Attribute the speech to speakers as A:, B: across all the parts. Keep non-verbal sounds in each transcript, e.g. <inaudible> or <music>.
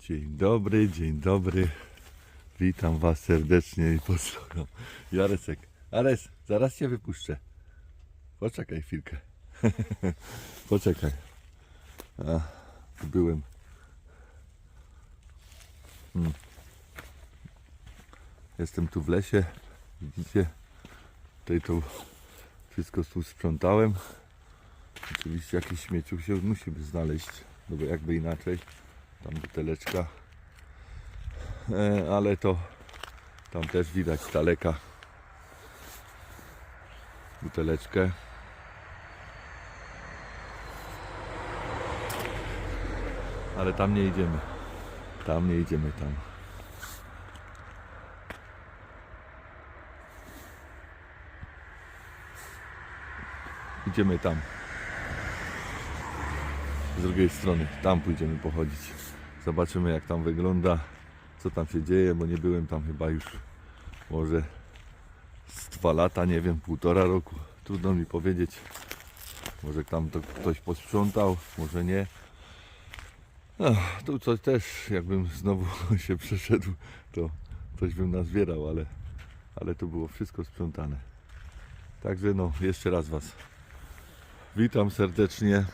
A: Dzień dobry, dzień dobry. Witam Was serdecznie i pozdrawiam. Jaresek. Ares, zaraz Cię wypuszczę. Poczekaj chwilkę. <laughs> Poczekaj. A, tu byłem. Hmm. Jestem tu w lesie. Widzicie? Tutaj to wszystko tu sprzątałem. Oczywiście jakiś śmieciu się musi znaleźć, no bo jakby inaczej. Tam buteleczka. E, ale to tam też widać z daleka buteleczkę. Ale tam nie idziemy. Tam nie idziemy tam. Idziemy tam. Z drugiej strony, tam pójdziemy pochodzić. Zobaczymy jak tam wygląda, co tam się dzieje, bo nie byłem tam chyba już może z dwa lata, nie wiem, półtora roku. Trudno mi powiedzieć. Może tam to ktoś posprzątał, może nie. No, tu coś też, jakbym znowu <laughs> się przeszedł, to coś bym nazbierał, ale, ale to było wszystko sprzątane. Także no, jeszcze raz Was witam serdecznie.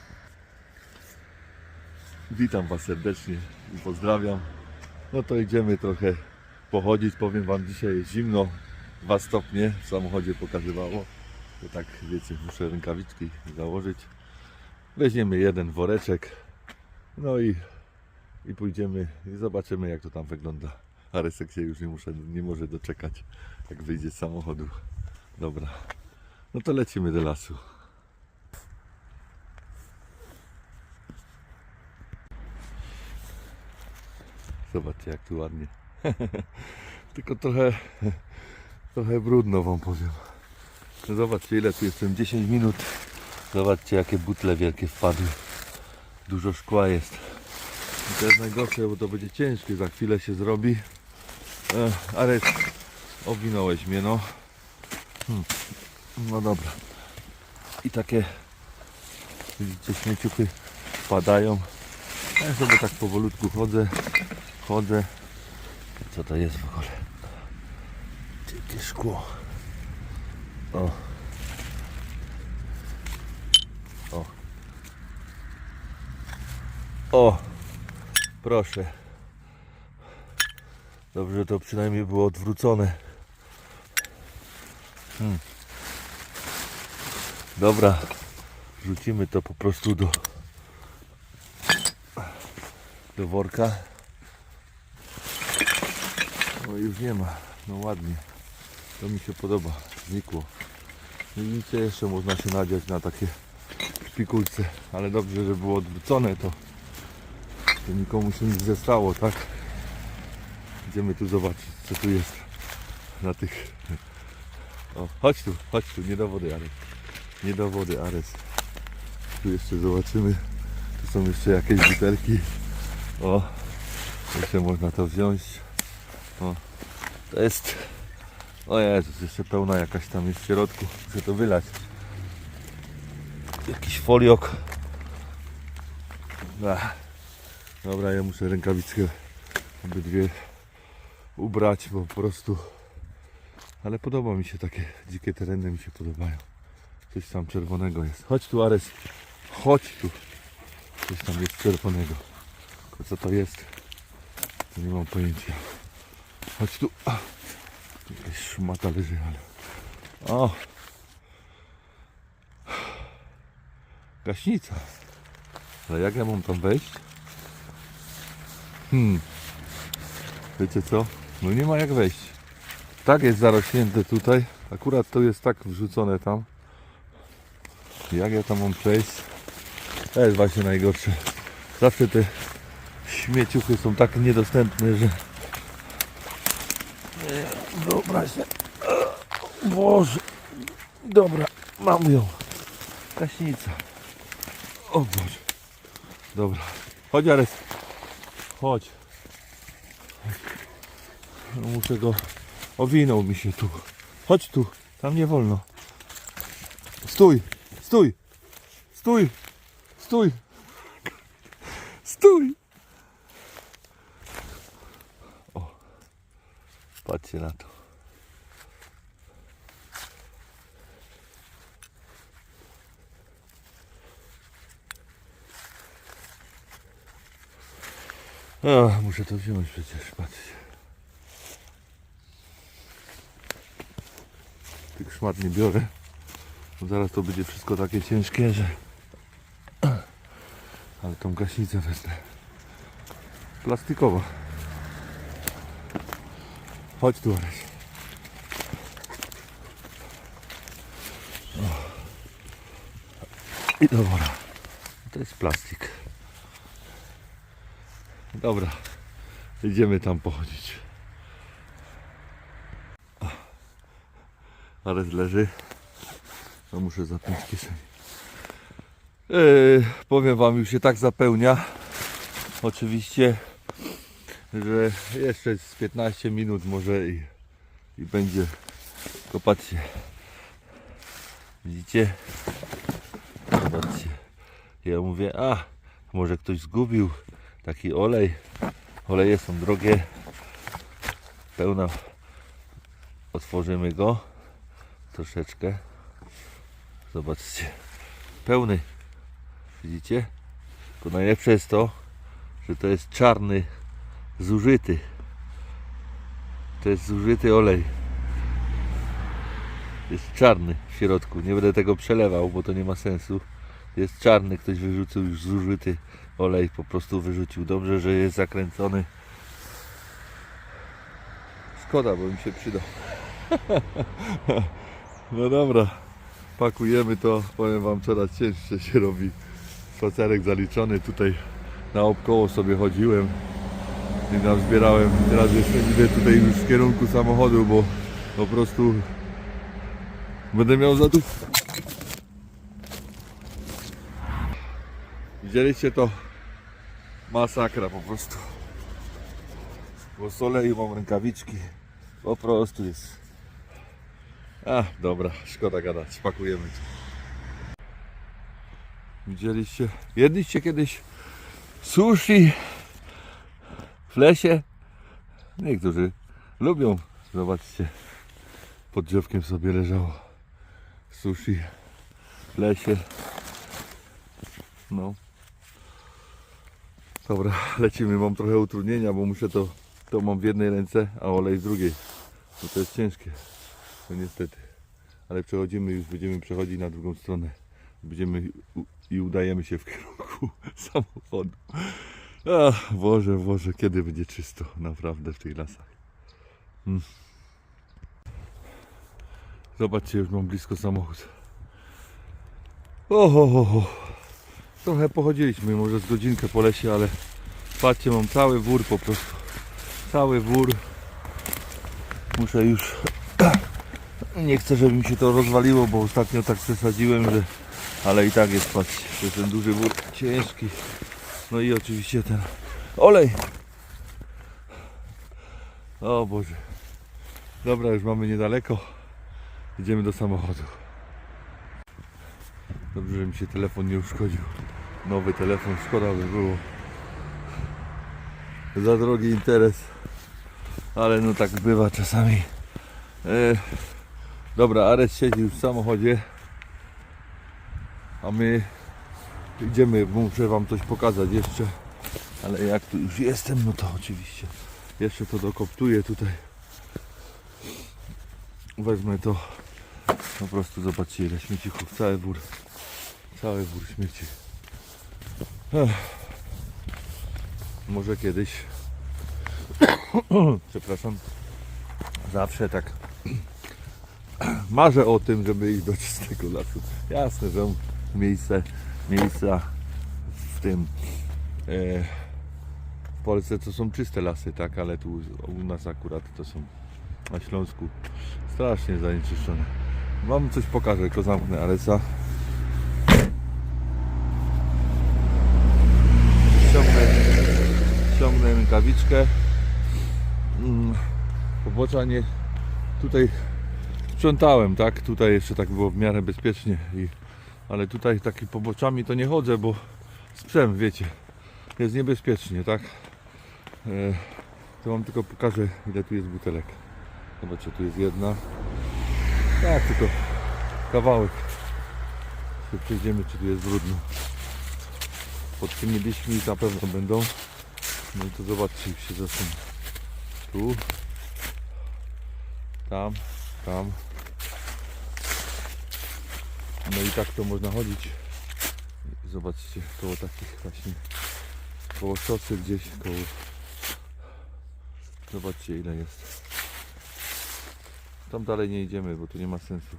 A: Witam Was serdecznie i pozdrawiam. No to idziemy trochę pochodzić. Powiem Wam, dzisiaj jest zimno, 2 stopnie w samochodzie pokazywało. To tak wiecie, muszę rękawiczki założyć. Weźmiemy jeden woreczek. No i, i pójdziemy i zobaczymy jak to tam wygląda. Aresek się już nie, muszę, nie może doczekać, jak wyjdzie z samochodu. Dobra, no to lecimy do lasu. Zobaczcie jak tu ładnie. <laughs> Tylko trochę, trochę brudno wam powiem. No zobaczcie ile tu jestem, 10 minut. Zobaczcie jakie butle wielkie wpadły. Dużo szkła jest. I to jest najgorsze, bo to będzie ciężkie, za chwilę się zrobi. E, ale owinąłeś mnie no. Hmm. No dobra. I takie widzicie śmieciuchy wpadają. Ja sobie tak powolutku chodzę chodzę. Co to jest w ogóle? Jakie szkło. O. O. O. Proszę. Dobrze, to przynajmniej było odwrócone. Hmm. Dobra. Rzucimy to po prostu do do worka. No już nie ma. No ładnie. To mi się podoba. Znikło. I Widzicie, jeszcze można się nadziać na takie szpikulce. Ale dobrze, że było odwrócone to, to nikomu się nic nie stało, tak? Idziemy tu zobaczyć, co tu jest na tych... O, chodź tu, chodź tu, nie do wody, Ares. Nie do wody, Ares. Tu jeszcze zobaczymy. Tu są jeszcze jakieś butelki. O, jeszcze można to wziąć. O, to jest. O Jezus, jeszcze pełna jakaś tam jest w środku. Muszę to wylać. Jakiś foliok. Ach. Dobra, ja muszę rękawiczkę obydwie ubrać, bo po prostu. Ale podoba mi się takie dzikie tereny, mi się podobają. Coś tam czerwonego jest. Chodź tu, Ares. Chodź tu. Coś tam jest czerwonego. Tylko co to jest? To nie mam pojęcia. Chodź tu. A, tu jakaś szmata leży, ale... O! Gaśnica. Ale jak ja mam tam wejść? Hmm. Wiecie co? No nie ma jak wejść. Tak jest zarośnięte tutaj. Akurat to jest tak wrzucone tam. Jak ja tam mam przejść? To jest właśnie najgorsze. Zawsze te śmieciuchy są tak niedostępne, że wyobraź. Boże. Dobra, mam ją. Kaśnica. O Boże. Dobra. Chodź Ares. Chodź. No, muszę go... Owinął mi się tu. Chodź tu. Tam nie wolno. Stój. Stój. Stój. Stój. Stój. Patrzcie na to. Muszę to wziąć przecież, patrzcie. Tych szmat nie biorę. Bo zaraz to będzie wszystko takie ciężkie, że... Ale tą gaśnicę wezmę. Plastikowa. Chodź tu. O. I dobra. To jest plastik. Dobra. Idziemy tam pochodzić. Ares leży. No muszę zapiąć kieszeń. Yy, powiem wam, już się tak zapełnia. Oczywiście, że jeszcze z 15 minut może i, i będzie. Tylko patrzcie. Widzicie? Zobaczcie. Ja mówię, a może ktoś zgubił taki olej. Oleje są drogie. Pełna. Otworzymy go troszeczkę. Zobaczcie. Pełny. Widzicie? Tylko najlepsze jest to, że to jest czarny, zużyty. To jest zużyty olej. Jest czarny w środku. Nie będę tego przelewał, bo to nie ma sensu. Jest czarny, ktoś wyrzucił już zużyty olej, po prostu wyrzucił. Dobrze, że jest zakręcony. Szkoda, bo mi się przydał. <laughs> No dobra, pakujemy to. Powiem Wam, coraz cięższe się robi. Spacerek zaliczony. Tutaj naokoło sobie chodziłem i nam zbierałem. Teraz jeszcze idę tutaj już w kierunku samochodu, bo po prostu będę miał za tu. Widzieliście to? Masakra po prostu. Bo z oleju mam rękawiczki. Po prostu jest. A, dobra, szkoda gadać. Pakujemy. Widzieliście? Jedliście kiedyś sushi w lesie? Niektórzy lubią. Zobaczcie. Pod drzewkiem sobie leżało sushi w lesie. No. Dobra, lecimy. Mam trochę utrudnienia, bo muszę to, to mam w jednej ręce, a olej w drugiej. Bo to jest ciężkie. No niestety. Ale przechodzimy, już będziemy przechodzić na drugą stronę. Będziemy i udajemy się w kierunku <laughs> samochodu. Ach, Boże, Boże, kiedy będzie czysto naprawdę w tych lasach. Hmm. Zobaczcie, już mam blisko samochód. Oho, ho, ho. Trochę pochodziliśmy, może z godzinkę po lesie, ale patrzcie, mam cały wór po prostu. Cały wór. Muszę już <clears throat> nie chcę, żeby mi się to rozwaliło, bo ostatnio tak przesadziłem, że... Ale i tak jest, patrzcie, to jest ten duży wór, ciężki. No i oczywiście ten olej. O Boże. Dobra, już mamy niedaleko. Idziemy do samochodu. Dobrze, że mi się telefon nie uszkodził. Nowy telefon, szkoda by było. Za drogi interes. Ale no tak bywa czasami. E, Dobra, Ares siedzi już w samochodzie. A my idziemy, muszę wam coś pokazać jeszcze. Ale jak tu już jestem, no to oczywiście. Jeszcze to dokoptuję tutaj. Wezmę to. Po prostu zobaczcie ile śmiecichów. Cały wór. Cały wór śmieci. Ech. Może kiedyś. <coughs> Przepraszam. Zawsze tak <coughs> marzę o tym, żeby iść do czystego lasu. Jasne, że miejsce, miejsca w tym e, w Polsce to są czyste lasy, tak, ale tu u nas akurat to są na Śląsku strasznie zanieczyszczone. Wam coś pokażę, tylko zamknę Aresa. Ściągnę, ściągnę rękawiczkę. Mm, Pobocza nie tutaj sprzątałem, tak? Tutaj jeszcze tak było w miarę bezpiecznie, i, ale tutaj taki poboczami to nie chodzę, bo sprzęt, wiecie, jest niebezpiecznie, tak? E, to wam tylko pokażę, ile tu jest butelek. Zobaczcie, tu jest jedna. Tak, tylko kawałek. Się przejdziemy, czy tu jest brudno. Pod tymi liśćmi na pewno będą. No i to zobaczcie, się zasunę. Tu. Tam. Tam. No i tak to można chodzić. Zobaczcie, koło takich właśnie koło szosy gdzieś, koło zobaczcie ile jest. Tam dalej nie idziemy, bo tu nie ma sensu.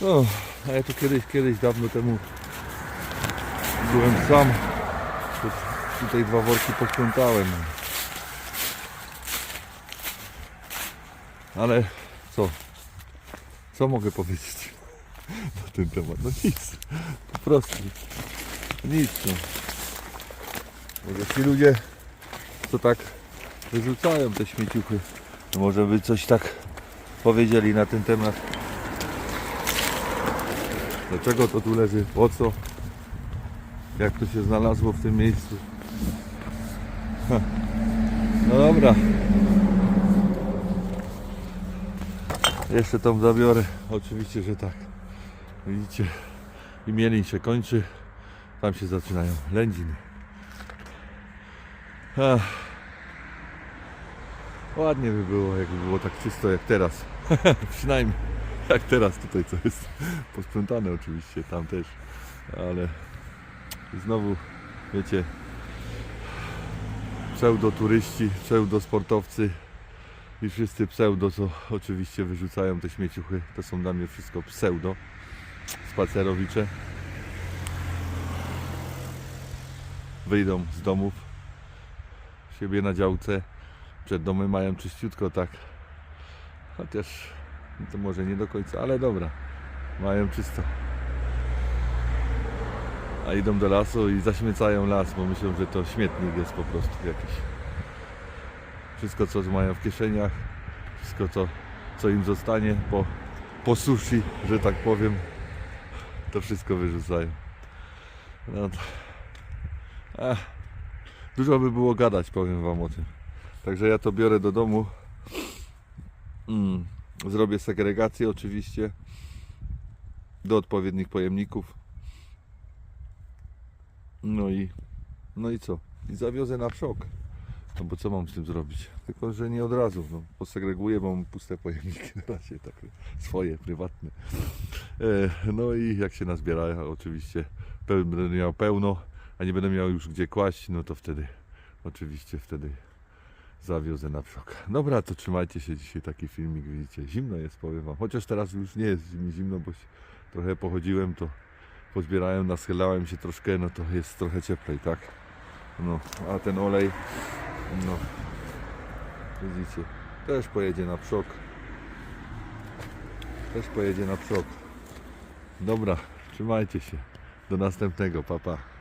A: No, a ja tu kiedyś, kiedyś dawno temu byłem sam. Tutaj dwa worki posprzątałem. Ale co co mogę powiedzieć na ten temat? No nic. Po prostu. Nic. No. Może ci ludzie, co tak wyrzucają te śmieciuchy, to może by coś tak powiedzieli na ten temat. Dlaczego to tu leży? Po co? Jak to się znalazło w tym miejscu? No dobra. Jeszcze tam zabiorę. Oczywiście, że tak. Widzicie, i Mielin się kończy. Tam się zaczynają lędziny. Ach. Ładnie by było, jakby było tak czysto jak teraz. <laughs> Przynajmniej jak teraz tutaj, co jest posprzątane oczywiście, tam też. Ale znowu, wiecie, pseudo-turyści, pseudo-sportowcy i wszyscy pseudo, co oczywiście wyrzucają te śmieciuchy. To są dla mnie wszystko pseudo spacerowicze. Wyjdą z domów siebie na działce przed domem mają czyściutko tak. Chociaż to może nie do końca ale dobra mają czysto. A idą do lasu i zaśmiecają las bo myślą, że to śmietnik jest po prostu jakiś wszystko co mają w kieszeniach wszystko co, co im zostanie po, po sushi, że tak powiem to wszystko wyrzucają. No to... Ach, dużo by było gadać, powiem Wam o tym. Także ja to biorę do domu. Mm, zrobię segregację oczywiście do odpowiednich pojemników. No i no i co? I zawiozę na wszok. No bo co mam z tym zrobić? Tylko, że nie od razu. No, posegreguję, bo mam puste pojemniki <laughs> na razie, tak, swoje, prywatne. E, no i jak się nazbiera, oczywiście będę miał pełno, a nie będę miał już gdzie kłaść, no to wtedy, oczywiście wtedy zawiozę na przok. Dobra, to trzymajcie się dzisiaj taki filmik, widzicie, zimno jest, powiem wam. Chociaż teraz już nie jest mi zimno, bo trochę pochodziłem, to pozbierałem, naschylałem się troszkę, no to jest trochę cieplej, tak? No, a ten olej, no, widzicie, też pojedzie na przok. Też pojedzie na przok. Dobra, trzymajcie się. Do następnego, papa. Pa.